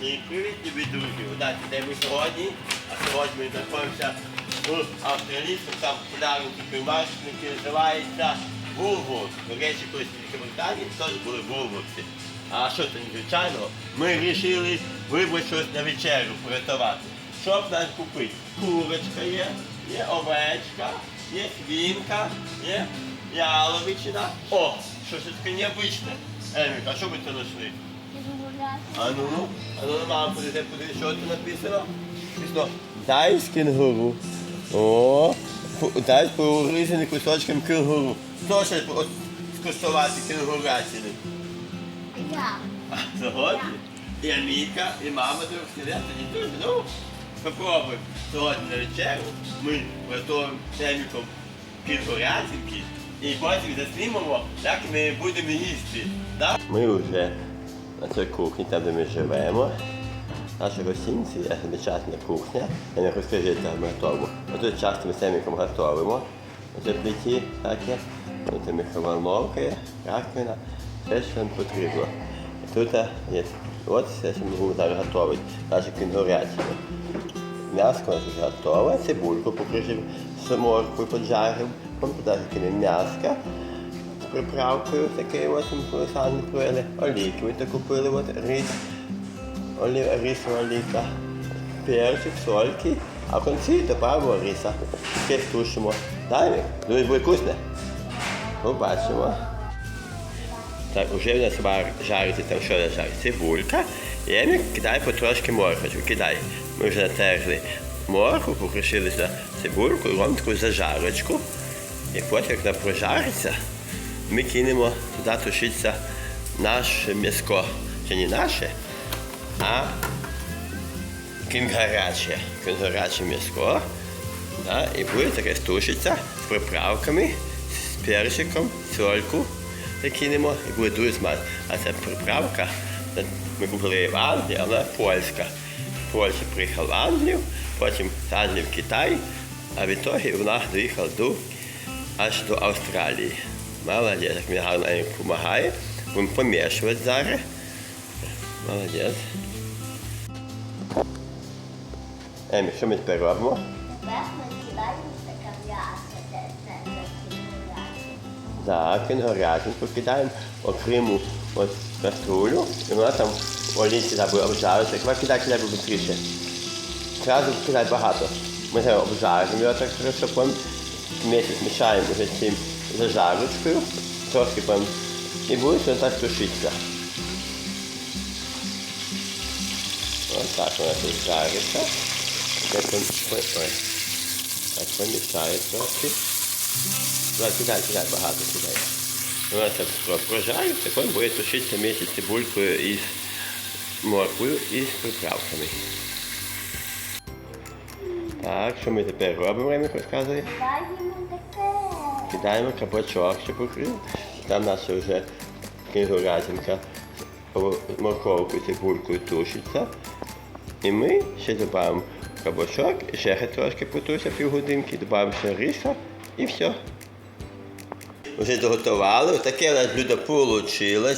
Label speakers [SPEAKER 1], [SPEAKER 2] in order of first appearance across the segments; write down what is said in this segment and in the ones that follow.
[SPEAKER 1] Всім привіт, любі друзі! Удачі, де ми сьогодні? А сьогодні ми знаходимося в Австралійському, там популярний супермаркет, який називається Woolworths. До речі, колись в Великобританії теж були Woolworths. А що це незвичайного? Ми вирішили вибрати щось на вечерю приготувати. Що б нам купити? Курочка є, є овечка, є свинка, є яловичина. О, що це таке необычне. Емік, а що ви це знайшли? А ну, ну, а ну, мама, подивіться, подивіться, що тут написано. Написано дай з кенгуру. О, фу- дай порізаний кусочком кенгуру. Хто ще скуштувати кенгурятини?
[SPEAKER 2] Я.
[SPEAKER 1] А сьогодні і Аміка, і мама друг сидять, тоді теж, ну, попробуємо. Сьогодні на вечерю ми готуємо з Еміком і потім заснімемо, як ми будемо їсти. Да? Ми вже на цій кухні, там де ми живемо. Наша гостинці є замечательна кухня. Я не розкажу, ми готуємо. Тут часто ми з Еміком готуємо. Це плиті таке, тут мікроволновка є, раковина, все, що нам потрібно. Тут є от все, що ми будемо готувати. Наші кінгурятини. М'ясо у нас вже готове, цибульку покришив з морквою поджарив, потім туди кинемо м'яско приправкою такою ось ми купили. Олійки ми то купили, от рис, олі, рисова олійка, перчик, сольки, а в кінці додаємо риса. Таке стушимо. Далі, дуже буде вкусне. Побачимо. Так, вже в нас вар- жариться там що не жарить? Цибулька. І Емік кидає потрошки морквочку. Кидай. Ми вже натерли моркву, покришилися цибульку, робимо таку зажарочку. І потім, як вона прожариться, ми кинемо туди тушиться наше м'яско. Це не наше, а кінгаряче. Кінгаряче м'яско. Да, і буде таке тушиться з приправками, з перчиком, сольку закинемо і буде дуже смачно. А ця приправка, ми купили в Англії, а вона польська. З Польщі приїхав в Англію, потім з Англії в Китай, а в ітогі вона доїхала до, аж до Австралії. Молодець, як мені гарно допомагає. Будемо помішувати зараз. Молодець. Емі, що ми тепер робимо? Так, кінгурятинку кидаємо окрему от каструлю, і вона там в олійці буде обжариться. Ква кидай, кидай швидше. Зразу кидай багато. Ми це обжаримо його так хорошо, потім вместе змішаємо вже цим зажарочкою, трошки потім, і буде все так тушитися. Ось так вона тут жариться. Так, ой, ой. Так, помішає трошки. Да, кидай, кидай, багато кидай. Вона про- прожариться, потім буде тушитися місяць цибулькою і з морквою і з приправками. Так, що ми тепер робимо, Ремик розказує?
[SPEAKER 2] Кидаємо таке.
[SPEAKER 1] Кидаємо кабачок, щоб покрив. Там наша вже кінгурятинка морковкою, цибулькою тушиться. І ми ще додаємо кабачок, ще трошки потуся півгодинки, додаємо ще риса і все. Вже доготували. Таке у нас блюдо вийшло.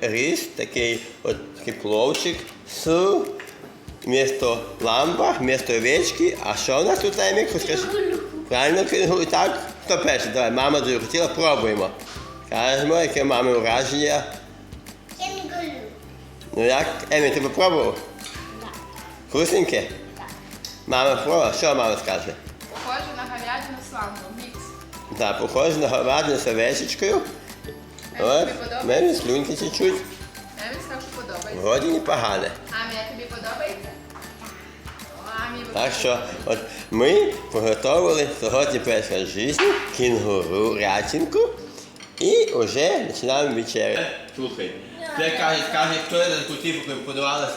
[SPEAKER 1] Рис, такий от пловчик з вмісто ламба, вмісто овечки. А що у нас тут Емік? Правильно? Так? Хто перший? Давай, мама дуже хотіла, пробуємо. Кажемо, яке мами враження.
[SPEAKER 2] Кінгуру.
[SPEAKER 1] Ну як? Емі, ти попробував?
[SPEAKER 2] Так.
[SPEAKER 1] Вкусненьке?
[SPEAKER 2] Так.
[SPEAKER 1] Мама пробувала? Що мама скаже?
[SPEAKER 3] Похоже на говядину ламбом. Мікс.
[SPEAKER 1] Так, похоже на говядину з овечечкою. От,
[SPEAKER 3] тобі подобається?
[SPEAKER 1] мене слюнки чуть-чуть.
[SPEAKER 3] Навіть сказав, що подобається.
[SPEAKER 1] Вроді непогане.
[SPEAKER 3] Амі, а тобі подобається?
[SPEAKER 1] Так що от ми приготували сьогодні перший раз в житті кінгуру рятинку і вже починаємо вечерю. Слухай, ти кажеш, каже, хто я хотів подавала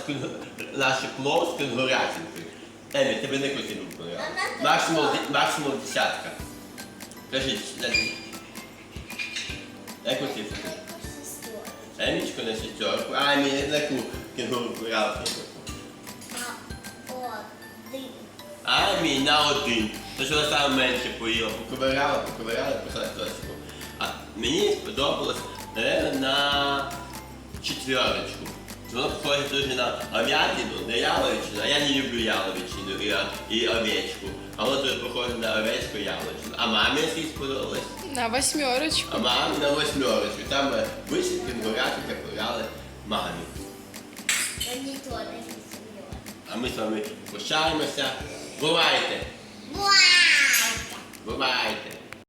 [SPEAKER 1] наші плов з кінгурятинкою. Емі, тебе не хотів подавати. Максимум, максимум десятка. Кажіть, як хотів? Емічку на шестерку, а Емі на кінгуру рятинку.
[SPEAKER 2] Один.
[SPEAKER 1] А мій на один. То що вона саме менше поїла. Поковиряла, поковиряла, пішла точку. А мені сподобалось, наверное, на четверочку. Воно похоже дуже на ов'ятину, на яловичину, а я не люблю яловичину і, і овечку. А воно дуже похоже на овечку і яловичину. А мамі який сподобалось?
[SPEAKER 4] На восьмерочку.
[SPEAKER 1] А мамі на восьмерочку. Там е, вишивки, бурятики пограли мамі. А ми з вами прощаємося. Бувайте!
[SPEAKER 2] Бувайте!
[SPEAKER 1] Бувайте!